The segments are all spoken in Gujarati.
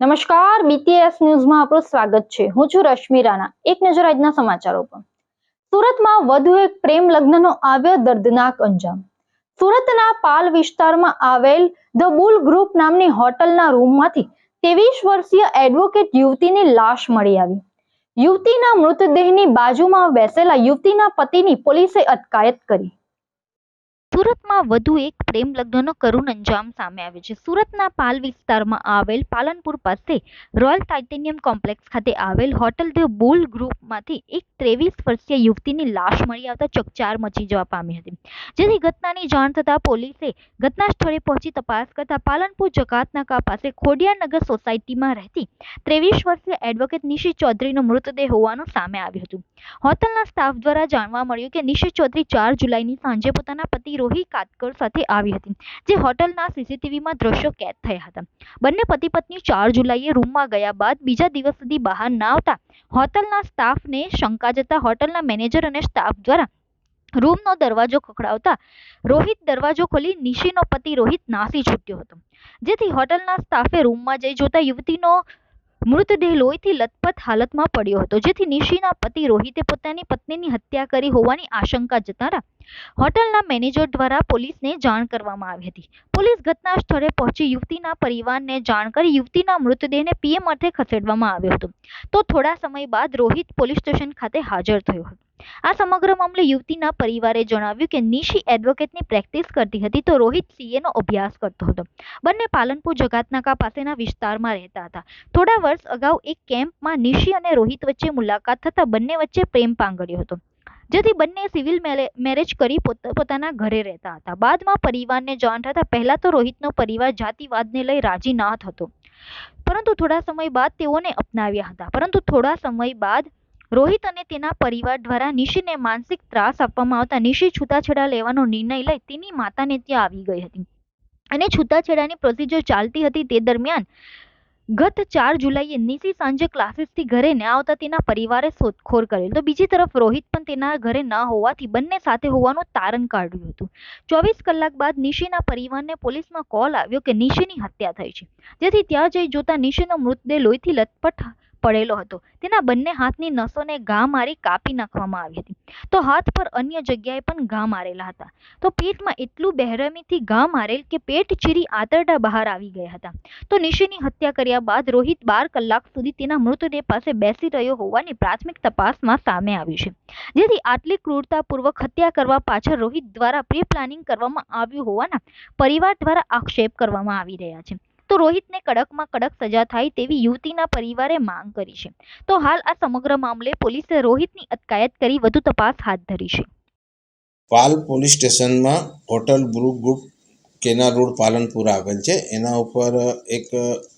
નમસ્કાર બીટીએસ ન્યૂઝમાં આપનું સ્વાગત છે. હું છું રશ્મિ રાણા. એક નજર આજના સમાચારો પર. સુરતમાં વધુ એક પ્રેમ લગ્નનો આવ્યો દર્દનાક અંજામ. સુરતના પાલ વિસ્તારમાં આવેલ ધ બુલ ગ્રુપ નામની હોટલના રૂમમાંથી ત્રેવીસ વર્ષીય એડવોકેટ યુવતીની લાશ મળી આવી. યુવતીના મૃતદેહની બાજુમાં બેસેલા યુવતીના પતિની પોલીસે અટકાયત કરી. સુરતમાં વધુ એક પ્રેમ લગ્નનો કરુણ અંજામ સામે આવ્યો છે. સુરતના પાલ વિસ્તારમાં આવેલ પાલનપુર પાસે રોયલ ટાઇટેનિયમ કોમ્પ્લેક્સ ખાતે આવેલ હોટલ ધ બુલ ગ્રુપમાંથી એક ત્રેવીસ વર્ષીય યુવતીની લાશ મળી આવતા ચકચાર મચી જવા પામી હતી. જેથી ઘટનાની જાણ થતાં પોલીસે ઘટના સ્થળે પહોંચી તપાસ કરતા પાલનપુર જકાતનાકા પાસે ખોડિયારનગર સોસાયટીમાં રહેતી ત્રેવીસ વર્ષીય એડવોકેટ નિશી ચૌધરીનો મૃતદેહ હોવાનું સામે આવ્યું હતું. હોટલના સ્ટાફ દ્વારા જાણવા મળ્યું કે નિશી ચૌધરી ચાર જુલાઈની સાંજે પોતાના પતિ રોહી કાતકર સાથે આવી હતી, જે હોટલના સીસીટીવીમાં દ્રશ્યો કેદ થયા હતા. બંને પતિ પત્ની ચાર જુલાઈએ રૂમમાં ગયા બાદ બીજા દિવસ સુધી બહાર ના આવતા હોટલના સ્ટાફને શંકા જતા હોટલના મેનેજર અને સ્ટાફ દ્વારા રૂમનો દરવાજો ખખડાવતા રોહિત દરવાજો ખોલી નિશીનો પતિ રોહિત નાસી છૂટ્યો હતો. જેથી હોટલના સ્ટાફે રૂમમાં જઈ જોતા યુવતીનો મૃતદેહ લોહીથી લથપથ હાલતમાં પડ્યો હતો. જેથી નિશીના પતિ રોહિતે પોતાની પત્નીની હત્યા કરી હોવાની આશંકા જતા હોટલના મેનેજર દ્વારા પોલીસને જાણ કરવામાં આવી હતી. પોલીસ ઘટના સ્થળે પહોંચી યુવતીના પરિવારને જાણ કરી યુવતીના મૃતદેહને પીએમ અર્થે ખસેડવામાં આવ્યો હતો. તો થોડા સમય બાદ રોહિત પોલીસ સ્ટેશન ખાતે હાજર થયો હતો. આ સમગ્ર મામલે યુવતીના પરિવારે જણાવ્યું કે નિશી એડવોકેટની પ્રેક્ટિસ કરતી હતી તો રોહિત સીએનો અભ્યાસ કરતો હતો. બંને પાલનપુર જગાતનાકા પાસેના વિસ્તારમાં રહેતા હતા. થોડા વર્ષ અગાઉ એક કેમ્પમાં નિશી અને રોહિત વચ્ચે મુલાકાત થતાં બંને વચ્ચે પ્રેમ પાંગળ્યો હતો. જેથી બંને સિવિલ મેરેજ કરી પોતાના ઘરે રહેતા હતા. બાદમાં પરિવારને જાણ થતાં પહેલા તો રોહિતનો પરિવાર જાતિવાદને લઈ રાજી ના થતો પરંતુ થોડા સમય બાદ તેઓને અપનાવ્યા હતા. પરંતુ થોડા સમય બાદ રોહિત અને તેના પરિવાર દ્વારા નિશીને માનસિક ત્રાસ આપવામાં આવતા નિશી છૂટાછેડા લેવાનો નિર્ણય લઈ તેની માતાને ત્યાં આવી ગઈ હતી. અને છૂટાછેડાની પ્રોસિજર ચાલતી હતી તે દરમિયાન ગત ચાર જુલાઈએ નિશી સાંજે ક્લાસીસથી ઘરે ન આવતા તેના પરિવારે શોધખોળ કરેલ. તો બીજી તરફ રોહિત પણ તેના ઘરે ન હોવાથી બંને સાથે હોવાનું તારણ કાઢ્યું હતું. ચોવીસ કલાક બાદ નિશીના પરિવારને પોલીસમાં કોલ આવ્યો કે નિશીની હત્યા થઈ છે. જેથી ત્યાં જઈ જોતા નિશીનો મૃતદેહ લોહીથી લથપથ પડેલો હતો. તેના બંને હાથની નસોને ઘા મારી કાપી નાખવામાં આવી હતી. તો હાથ પર અન્ય જગ્યાએ પણ ઘા મારેલા હતા. તો પેટમાં એટલું બહેરમીથી ઘા મારેલ કે પેટ ચીરી આંતરડા બહાર આવી ગયા હતા. તો નિશીની હત્યા કર્યા બાદ રોહિત બાર કલાક સુધી તેના મૃતદેહ પાસે બેસી રહ્યો હોવાની પ્રાથમિક તપાસમાં સામે આવ્યું છે. જેથી આટલી ક્રૂરતાપૂર્વક હત્યા કરવા પાછળ રોહિત દ્વારા પ્રી પ્લાનિંગ કરવામાં આવ્યું હોવાના પરિવાર દ્વારા આક્ષેપ કરવામાં આવી રહ્યા છે. તો રોહિતને કડકમાં કડક સજા થાય તેવી યુવતીના પરિવારે માંગ કરી છે. તો હાલ આ સમગ્ર મામલે પોલીસે રોહિતની અટકાયત કરી વધુ તપાસ હાથ ધરી છે. પાલ પોલીસ સ્ટેશનમાં હોટલ બ્રુ ગ્રુપ કેના રોડ પાલનપુર આવેલ છે. એના ઉપર એક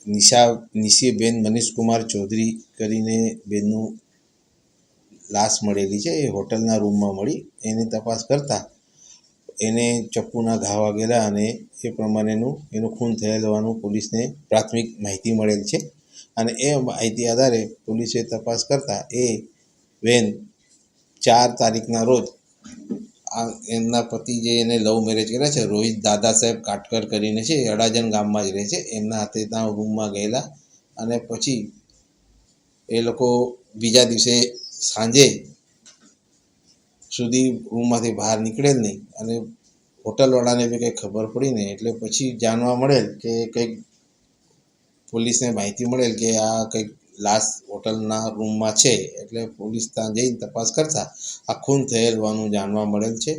નિશા, નિશીબેન મનીષકુમાર ચૌધરી કરીને બેનનું લાશ મળેલી છે. એ હોટલના રૂમમાં મળી. એની તપાસ કરતાં એને ચપ્પુના ઘા વાગેલા અને એ પ્રમાણેનું એનું ખૂન થયેલ હોવાનું પોલીસને પ્રાથમિક માહિતી મળેલ છે. અને એ માહિતી આધારે પોલીસે તપાસ કરતાં એ વેન ચાર તારીખના રોજ આ એમના પતિ જે એને લવ મેરેજ કર્યા છે, રોહિત દાદા સાહેબ કાટકર કરીને છે અડાજન ગામમાં જ રહે છે, એમના હાથે ત્યાં રૂમમાં ગયેલા. અને પછી એ લોકો બીજા દિવસે સાંજે સુધી રૂમમાંથી બહાર નીકળેલ નહીં. અને હોટલવાળાને બી કંઈ ખબર પડી નહીં. એટલે પછી જાણવા મળેલ કે કંઈક પોલીસને માહિતી મળેલ કે આ કંઈક લાશ હોટલના રૂમમાં છે. એટલે પોલીસ ત્યાં જઈને તપાસ કરતાં આ ખૂન થયેલ હોવાનું જાણવા મળેલ છે.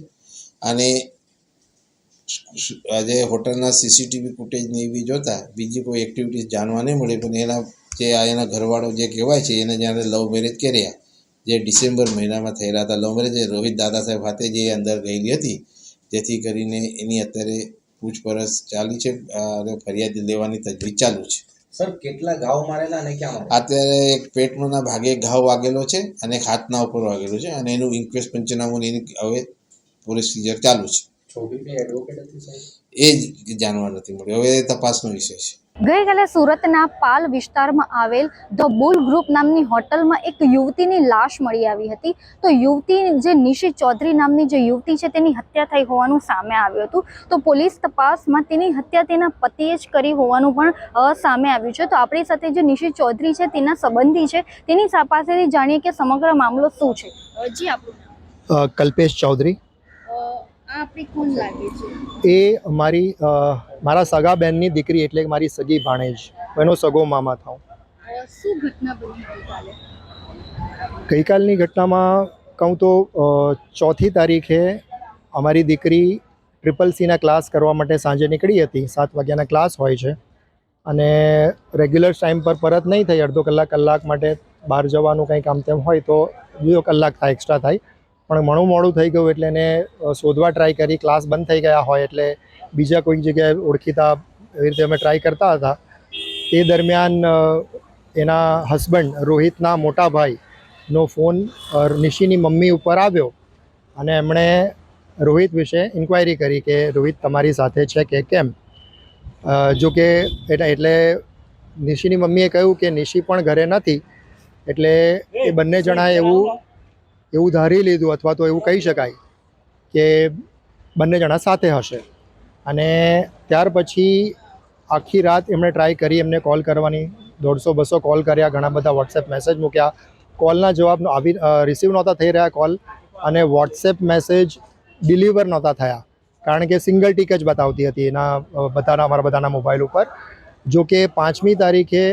અને આજે હોટલના સીસીટીવી ફૂટેજને એવી જોતાં બીજી કોઈ એક્ટિવિટીઝ જાણવા નહીં મળી. પણ એના જે આ એના ઘરવાળો જે કહેવાય છે, એને જ્યારે લવ મેરેજ કર્યા. જે ડિસેમ્બર મહિનામાં થયેલા હતા. લવ મેરેજ રોહિત દાદા સાહેબ સાથે જે અંદર ગયેલી હતી જેથી કરીને એની અત્યારે પૂછપરછ ચાલી છે અને ફરિયાદ લેવાની તજવીજ ચાલુ છે. સર કેટલા ઘાવ મારેલા અને ક્યાં અત્યારે એક પેટના ભાગે ઘાવ વાગેલો છે અને એક હાથના ઉપર વાગેલો છે અને એનું ઇન્ક્વેસ્ટ પંચનામું એની હવે પ્રોસિજર ચાલુ છે. છોકરી કઈ એડવોકેટ હતી સાહેબ? એ જ જાણવા નથી મળ્યું. હવે તપાસનો વિષય છે. ગઈકાલે સુરતના પાલ વિસ્તારમાં આવેલ ધ બુલ ગ્રુપ નામની હોટલમાં એક યુવતીની લાશ મળી આવી હતી. તો યુવતી જે નિશી ચૌધરી નામની જે યુવતી છે તેની હત્યા થઈ હોવાનું સામે આવ્યું હતું. તો પોલીસ તપાસમાં તેની હત્યા તેના પતિએ જ કરી હોવાનું પણ સામે આવ્યું છે. તો આપણી સાથે જે નિશી ચૌધરી છે તેના સંબંધી છે તેની પાસેથી જાણીએ કે સમગ્ર મામલો શું છે? જી આપણું કલ્પેશ ચૌધરી. એ મારી મારા સગા બહેનની દીકરી એટલે કે મારી સગી ભાણેજ. એનો સગો મામા થાઉં ગઈકાલની ઘટનામાં કહું તો ચોથી તારીખે અમારી દીકરી ટ્રિપલ સીના ક્લાસ કરવા માટે સાંજે નીકળી હતી. સાત વાગ્યાના ક્લાસ હોય છે. અને રેગ્યુલર ટાઈમ પર પરત નહીં થઈ અડધો કલાક કલાક માટે બહાર જવાનું કંઈ કામ તેમ હોય તો બીજો કલાક થાય એક્સ્ટ્રા થાય. પણ ઘણું મોડું થઈ ગયું એટલે એને શોધવા ટ્રાય કરી. ક્લાસ બંધ થઈ ગયા હોય એટલે બીજા કોઈક જગ્યાએ ઓળખીતા એવી રીતે અમે ટ્રાય કરતા હતા. તે દરમિયાન એના હસબન્ડ રોહિતના મોટા ભાઈનો ફોન નિશિની મમ્મી ઉપર આવ્યો અને એમણે રોહિત વિશે ઇન્ક્વાયરી કરી કે, રોહિત, તમારી સાથે છે કે કેમ? જો કે એટલે નિશીની મમ્મીએ કહ્યું કે નિશી પણ ઘરે નથી. એટલે એ બંને જણાએ એવું એવું ધારી લીધું અથવા તો એવું કહી શકાય કે બંને જણા સાથે હશે. અને ત્યાર પછી આખી રાત એમણે ટ્રાય કરી, એમને કોલ કરવાની. દોઢસો, બસો કોલ કર્યા, ઘણા બધા વોટ્સએપ મેસેજ મૂક્યા. કોલના જવાબ આવી રિસીવ નહોતા થઈ રહ્યા કોલ અને વોટ્સએપ મેસેજ ડિલિવર નહોતા થયા. કારણ કે સિંગલ ટીક જ બતાવતી હતી એના બધાના, અમારા બધાના મોબાઈલ ઉપર. જો કે પાંચમી તારીખે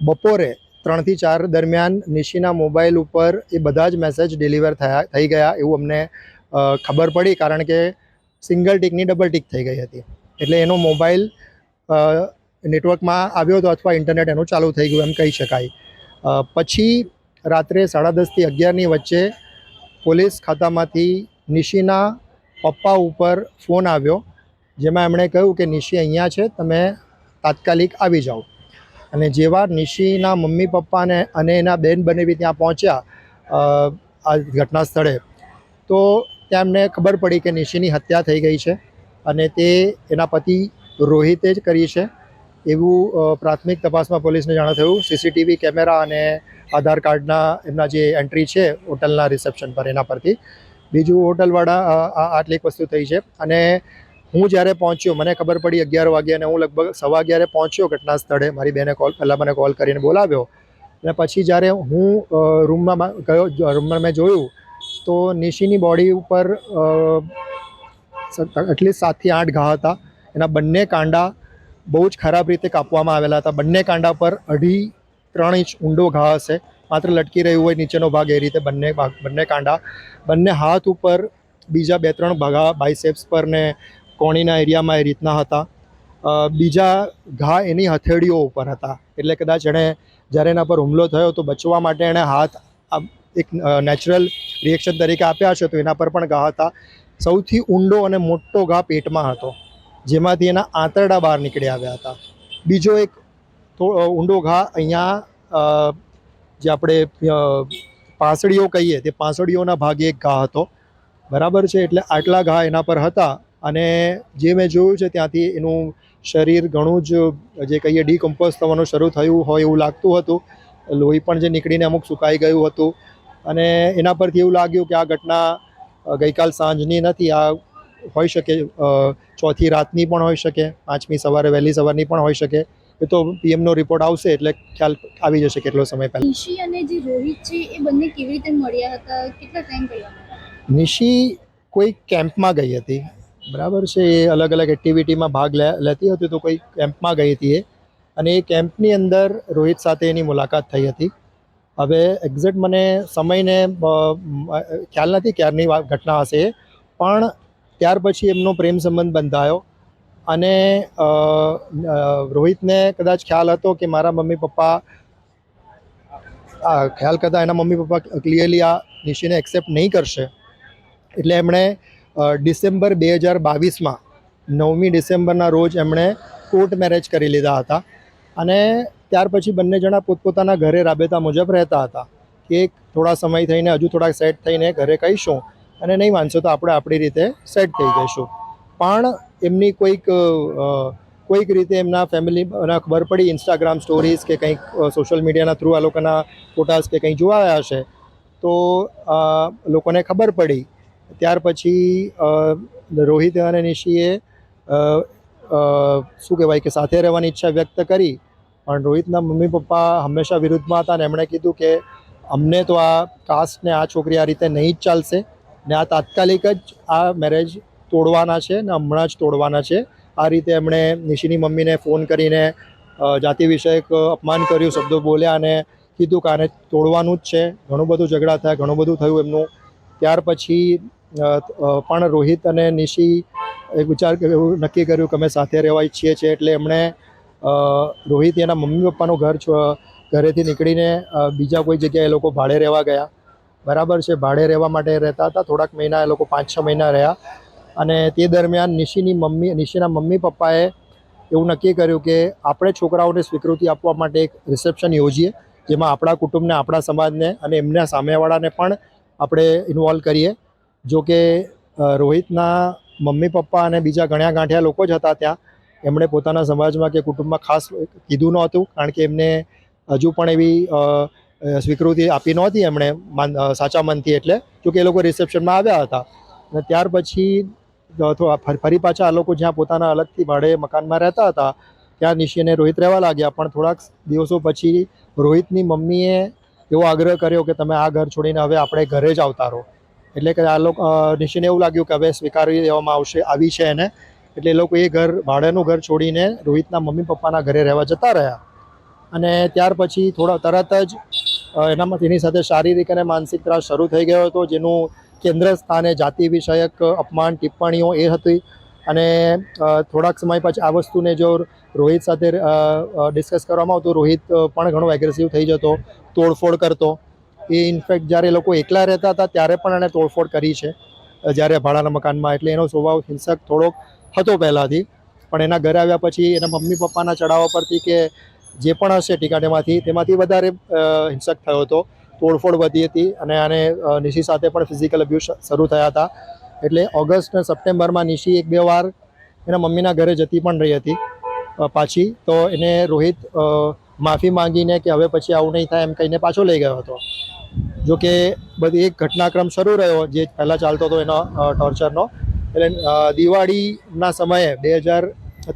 બપોરે ત્રણથી ચાર દરમિયાન નિશીના મોબાઈલ ઉપર એ બધા જ મેસેજ ડિલિવર થયા થઈ ગયા એવું અમને ખબર પડી કારણ કે સિંગલ ટીકની ડબલ ટીક થઈ ગઈ હતી. એટલે એનો મોબાઈલ નેટવર્કમાં આવ્યો હતો અથવા ઇન્ટરનેટ એનું ચાલુ થઈ ગયું એમ કહી શકાય. પછી રાત્રે સાડા દસથી અગિયારની વચ્ચે પોલીસ ખાતામાંથી નિશીના પપ્પા ઉપર ફોન આવ્યો, જેમાં એમણે કહ્યું કે, નિશી, અહીંયા છે. તમે તાત્કાલિક આવી જાઓ. અને જેવા નિશીના મમ્મી પપ્પાને અને એના બેન બનેવી ત્યાં પહોંચ્યા આ ઘટના સ્થળે, તો તેમને ખબર પડી કે નિશીની હત્યા થઈ ગઈ છે અને તે એના પતિ રોહિતે જ કરી છે. એવું પ્રાથમિક તપાસમાં પોલીસને જાણ થયું સીસીટીવી કેમેરા અને આધાર કાર્ડના એમના જે એન્ટ્રી છે હોટલના રિસેપ્શન પર, એના પરથી. બીજું હોટલવાળા આટલી એક વસ્તુ થઈ છે. અને હું જ્યારે પહોંચ્યો, મને ખબર પડી અગિયાર વાગે અને હું લગભગ સવા અગિયારે પહોંચ્યો ઘટના સ્થળે. મારી બેને કોલ પહેલાં મને કોલ કરીને બોલાવ્યો. અને પછી જ્યારે હું રૂમમાં ગયો રૂમમાં મેં જોયું, તો નિશીની બોડી ઉપર એટલીસ્ટ સાતથી આઠ ઘા હતા. એના બંને કાંડા બહુ જ ખરાબ રીતે કાપવામાં આવેલા હતા. બંને કાંડા પર અઢી ત્રણ ઇંચ ઊંડો ઘા હશે. માત્ર લટકી રહ્યું હોય નીચેનો ભાગ એ રીતે બંને બંને કાંડા. બંને હાથ ઉપર બીજા બે ત્રણ ભાગા બાયસેપ્સ પર ને કોણીના એરિયામાં એ રીતના હતા. બીજા ઘા એની હથેળીઓ ઉપર હતા. એટલે કદાચ એણે જ્યારે એના પર હુમલો થયો તો બચવા માટે એણે હાથ એક નેચરલ રિએક્શન તરીકે આપ્યા છે, તો એના પર પણ ઘા હતા. સૌથી ઊંડો અને મોટો ઘા પેટમાં હતો, જેમાંથી એના આંતરડા બહાર નીકળી આવ્યા હતા. બીજો એક ઊંડો ઘા અહીંયા જે આપણે પાંસળીઓ કહીએ તે પાંસળીઓના ભાગે એક ઘા હતો. બરાબર છે? એટલે આટલા ઘા એના પર હતા. અને જે મેં જોયું છે ત્યાંથી એનું શરીર ઘણું જ જે કહીએ ડીકમ્પોઝ થવાનું શરૂ થયું હોય એવું લાગતું હતું. લોહી પણ જે નીકળીને અમુક સુકાઈ ગયું હતું. અને એના પરથી એવું લાગ્યું કે આ ઘટના ગઈકાલ સાંજની નથી આ હોઈ શકે ચોથી રાતની પણ હોઈ શકે પાંચમી સવારે વહેલી સવારની પણ હોઈ શકે. એ તો પીએમનો રિપોર્ટ આવશે એટલે ખ્યાલ આવી જશે કેટલો સમય પહેલાં. નિશી અને જે રોહિત છે એ બંને કેવી રીતે મળ્યા હતા? કેટલા ટાઈમ પહેલાં? નિશી કોઈ કેમ્પમાં ગઈ હતી. બરાબર છે, એ અલગ અલગ એક્ટિવિટીમાં ભાગ લેતી હતી તો કોઈ કેમ્પમાં ગઈ હતી એ. અને એ કેમ્પની અંદર રોહિત સાથે એની મુલાકાત થઈ હતી. હવે એક્ઝેક્ટ મને સમયને ખ્યાલ નથી ક્યારની ઘટના હશે પણ ત્યાર પછી એમનો પ્રેમ સંબંધ બંધાયો. અને રોહિતને કદાચ ખ્યાલ હતો કે મારા મમ્મી પપ્પા ખ્યાલ કરતાં એના મમ્મી પપ્પા ક્લિયરલી આ નિશીને એક્સેપ્ટ નહીં કરશે. એટલે એમણે ડિસેમ્બર બે હજાર બાવીસમાં નવમી ડિસેમ્બરના રોજ એમણે કોર્ટ મેરેજ કરી લીધા હતા. અને ત્યાર પછી બંને જણા પોતપોતાના ઘરે રાબેતા મુજબ રહેતા હતા. કે થોડા સમય થઈને, હજુ થોડા સેટ થઈને ઘરે કહીશું અને નહીં માનશો તો આપણે આપણી રીતે સેટ થઈ જઈશું. પણ એમની કોઈક કોઈક રીતે એમના ફેમિલીના ખબર પડી ઇન્સ્ટાગ્રામ સ્ટોરીઝ કે કંઈક સોશિયલ મીડિયાના થ્રુ આ લોકોના ફોટાઝ કે કંઈક જોવાયા હશે, તો લોકોને ખબર પડી ત્યાર પછી રોહિત અને નિશીએ શું કહેવાય કે સાથે રહેવાની ઈચ્છા વ્યક્ત કરી, પણ રોહિતના મમ્મી પપ્પા હંમેશા વિરુદ્ધમાં હતા અને એમણે કીધું કે અમને તો આ કાસ્ટ ને આ છોકરી આ રીતે નહીં જ ચાલશે ને આ તાત્કાલિક જ આ મેરેજ તોડવાના છે ને હમણાં જ તોડવાના છે. આ રીતે એમણે નિશીની મમ્મીને ફોન કરીને જાતિ વિષયક અપમાન કર્યું, શબ્દો બોલ્યા અને કીધું કે આને તોડવાનું જ છે. ઘણું બધું ઝઘડા થયા, ઘણું બધું થયું એમનું. ત્યાર પછી પણ રોહિત અને નિશી એક વિચાર કર્યો નક્કી કર્યું કે અમે સાથે રહેવા ઈચ્છીએ છીએ એટલે એમણે રોહિત એના મમ્મી પપ્પાનું ઘર ઘરેથી નીકળીને બીજા કોઈ જગ્યાએ એ લોકો ભાડે રહેવા ગયા. બરાબર છે, ભાડે રહેવા માટે રહેતા હતા, થોડાક મહિના એ લોકો પાંચ છ મહિના રહ્યા. અને તે દરમિયાન નિશીની મમ્મી, નિશીના મમ્મી પપ્પાએ એવું નક્કી કર્યું કે આપણે છોકરાઓને સ્વીકૃતિ આપવા માટે એક રિસેપ્શન યોજીએ, જેમાં આપણા કુટુંબને, આપણા સમાજને અને એમના સામેવાળાને પણ આપણે ઇન્વોલ્વ કરીએ. જો કે રોહિતના મમ્મી, પપ્પા અને બીજા ઘણા ગાંઠિયા લોકો જ હતા ત્યાં. એમણે પોતાના સમાજમાં કે કુટુંબમાં ખાસ કીધું નહોતું, કારણ કે એમને હજુ પણ એવી સ્વીકૃતિ આપી નહોતી એમણે સાચા મનથી એટલે જોકે એ લોકો રિસેપ્શનમાં આવ્યા હતા. અને ત્યાર પછી ફરી પાછા આ લોકો જ્યાં પોતાના અલગથી ભાડે મકાનમાં રહેતા હતા, ત્યાં નિશ્ચયને રોહિત રહેવા લાગ્યા. પણ થોડાક દિવસો પછી રોહિતની મમ્મીએ એવો આગ્રહ કર્યો કે, તમે આ ઘર છોડીને હવે આપણે ઘરે જ આવતા રહો. એટલે કે આ લોકો નિશિને એવું લાગ્યું કે હવે સ્વીકારી દેવામાં આવશે, આવી છે એને. એટલે એ લોકો એ ઘર, ભાડેનું ઘર છોડીને રોહિતના મમ્મી પપ્પાના ઘરે રહેવા જતા રહ્યા. અને ત્યાર પછી થોડા તરત જ એનામાં તેની સાથે શારીરિક અને માનસિક ત્રાસ શરૂ થઈ ગયો હતો, જેનું કેન્દ્ર સ્થાને જાતિ વિષયક અપમાન, ટિપ્પણીઓ એ હતી. અને થોડાક સમય પછી આ વસ્તુને જો રોહિત સાથે ડિસ્કસ કરવામાં આવતું, રોહિત પણ ઘણો એગ્રેસિવ થઈ જતો, તોડફોડ કરતો. એ ઇનફેક્ટ જ્યારે લોકો એકલા રહેતા હતા, ત્યારે પણ એણે તોડફોડ કરી છે. જ્યારે ભાડાના મકાનમાં, એટલે એનો સ્વભાવ હિંસક થોડોક હતો પહેલાંથી. પણ એના ઘરે આવ્યા પછી એના મમ્મી પપ્પાના ચડાવવા પરથી કે જે પણ હશે ટીકાટેમાંથી તેમાંથી વધારે હિંસક થયો હતો. તોડફોડ વધી હતી અને આને નિશી સાથે પણ ફિઝિકલ અબ્યુઝ શરૂ થયા હતા. એટલે ઓગસ્ટ અને સપ્ટેમ્બરમાં નિશી એક બે વાર એના મમ્મીના ઘરે જતી પણ રહી હતી. પાછી તો એને રોહિત માફી માંગીને કે હવે પછી આવું નહીં થાય એમ કહીને પાછો લઈ ગયો હતો. જો કે બધી એક ઘટનાક્રમ શરૂ રહ્યો જે પહેલાં ચાલતો હતો એનો ટોર્ચરનો એટલે દિવાળીના સમયે બે હજાર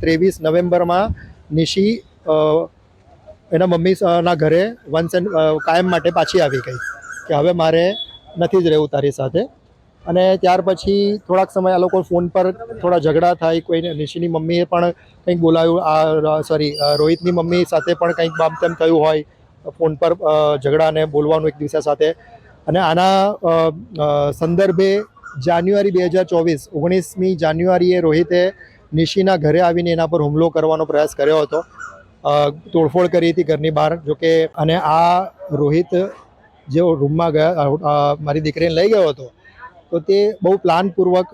ત્રેવીસ નવેમ્બરમાં નિશી એના મમ્મીના ઘરે વન્સ એન્ડ કાયમ માટે પાછી આવી ગઈ કે હવે મારે નથી જ રહેવું તારી સાથે. અને ત્યાર પછી થોડાક સમય આ લોકો ફોન પર થોડા ઝઘડા થાય, કોઈને નિશીની મમ્મીએ પણ કંઈક બોલાવ્યું, આ સોરી રોહિતની મમ્મી સાથે પણ કંઈક બામતેમ થયું હોય ફોન પર ઝઘડા અને બોલવાનું એક દિવસા સાથે. અને આના સંદર્ભે જાન્યુઆરી બે હજાર ચોવીસ, ઓગણીસમી જાન્યુઆરીએ રોહિતે નિશીના ઘરે આવીને એના પર હુમલો કરવાનો પ્રયાસ કર્યો હતો. તોડફોડ કરી હતી ઘરની બહાર. જોકે અને આ રોહિત જે રૂમમાં ગયા મારી દીકરીને લઈ ગયો હતો, તો તે બહુ પ્લાનપૂર્વક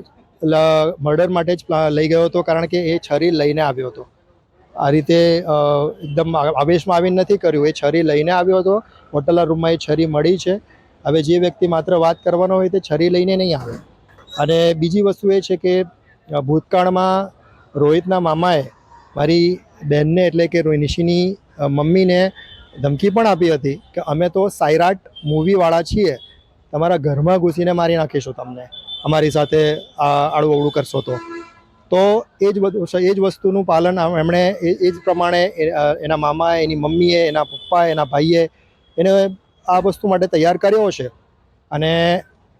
મર્ડર માટે જ લઈ ગયો હતો, કારણ કે એ છરી લઈને આવ્યો હતો. આ રીતે એકદમ આવેશમાં આવીને નથી કર્યું. એ છરી લઈને આવ્યો હતો. હોટલના રૂમમાં એ છરી મળી છે. હવે જે વ્યક્તિ માત્ર વાત કરવાનો હોય તે છરી લઈને નહીં આવે. અને બીજી વસ્તુ એ છે કે ભૂતકાળમાં રોહિતના મામાએ મારી બહેનને, એટલે કે રોહિનીશીની મમ્મીને ધમકી પણ આપી હતી કે અમે તો સાયરાટ મૂવીવાળા છીએ. તમારા ઘરમાં ઘૂસીને મારી નાખીશું તમને. અમારી સાથે આ આડું અવળું કરશો તો. તો એ જ બધું એ જ વસ્તુનું પાલન એમણે એ જ પ્રમાણે એના મામાએ, એની મમ્મીએ, એના પપ્પાએ, એના ભાઈએ એને આ વસ્તુ માટે તૈયાર કર્યો છે. અને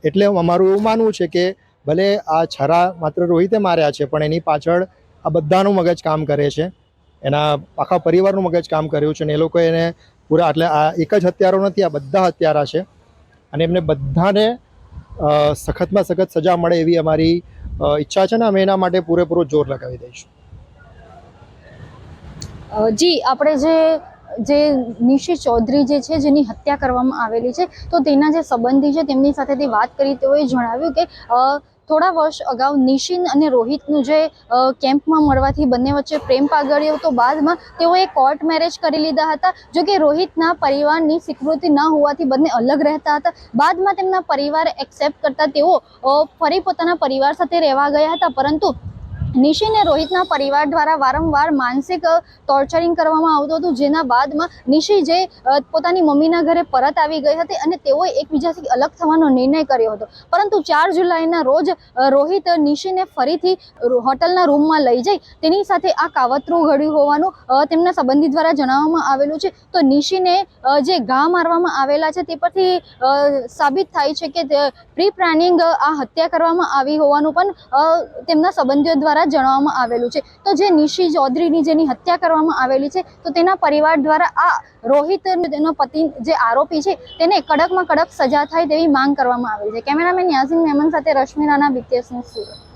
એટલે અમારું એવું માનવું છે કે ભલે આ છરા માત્ર રોહિતે માર્યા છે, પણ એની પાછળ આ બધાનું મગજ કામ કરે છે. એના આખા પરિવારનું મગજ કામ કર્યું છે અને એ લોકો એને પૂરા એટલે આ એક જ હત્યારો નથી, આ બધા હત્યારા છે. અને એમને બધાને સખતમાં સખત સજા મળે એવી અમારી ઈચ્છા છે ને અમે એના માટે પૂરેપૂરો જોર લગાવી દઈશું. જી, આપણે જે જે નિશી ચૌધરી જે છે, જેની હત્યા કરવામાં આવેલી છે, તો તેના જે સંબંધી છે, તેમની સાથે વાત કરી તેઓએ જણાવ્યું કે થોડા વર્ષ અગાઉ નિશિન અને રોહિતનું જે કેમ્પમાં મળવાથી બંને વચ્ચે પ્રેમ પાગળ્યો તો બાદમાં તેઓએ કોર્ટ મેરેજ કરી લીધા હતા. જો કે રોહિતના પરિવારની સ્વીકૃતિ ન હોવાથી બંને અલગ રહેતા હતા. બાદમાં તેમના પરિવાર એક્સેપ્ટ કરતા તેઓ ફરી પોતાના પરિવાર સાથે રહેવા ગયા હતા. પરંતુ નિશિને રોહિતના પરિવાર દ્વારા વારંવાર માનસિક ટોર્ચરિંગ કરવામાં આવતું હતું, જેના બાદમાં નિશી જે પોતાની મમ્મીના ઘરે પરત આવી ગઈ હતી અને તેઓએ એકબીજાથી અલગ થવાનો નિર્ણય કર્યો હતો. પરંતુ ચાર જુલાઈના રોજ રોહિત નિશીને ફરીથી હોટલના રૂમમાં લઈ જઈ. તેની સાથે આ કાવતરું ઘડ્યું હોવાનું તેમના સંબંધી દ્વારા જણાવવામાં આવેલું છે. તો નિશીને જે ઘા મારવામાં આવેલા છે તે પરથી સાબિત થાય છે કે પ્રી પ્લાનિંગ આ હત્યા કરવામાં આવી હોવાનું પણ તેમના સંબંધીઓ દ્વારા જણાવવામાં આવેલું છે. તો જે નિશી ચૌધરીની જેની હત્યા કરવામાં આવેલી છે, તો તેના પરિવાર દ્વારા આ રોહિત તેનો પતિ જે આરોપી છે, તેને કડકમાં કડક સજા થાય તેવી માંગ કરવામાં આવેલી છે. કેમેરામેન યાસીન મેમન સાથે રશ્મિ રાણા સુરત.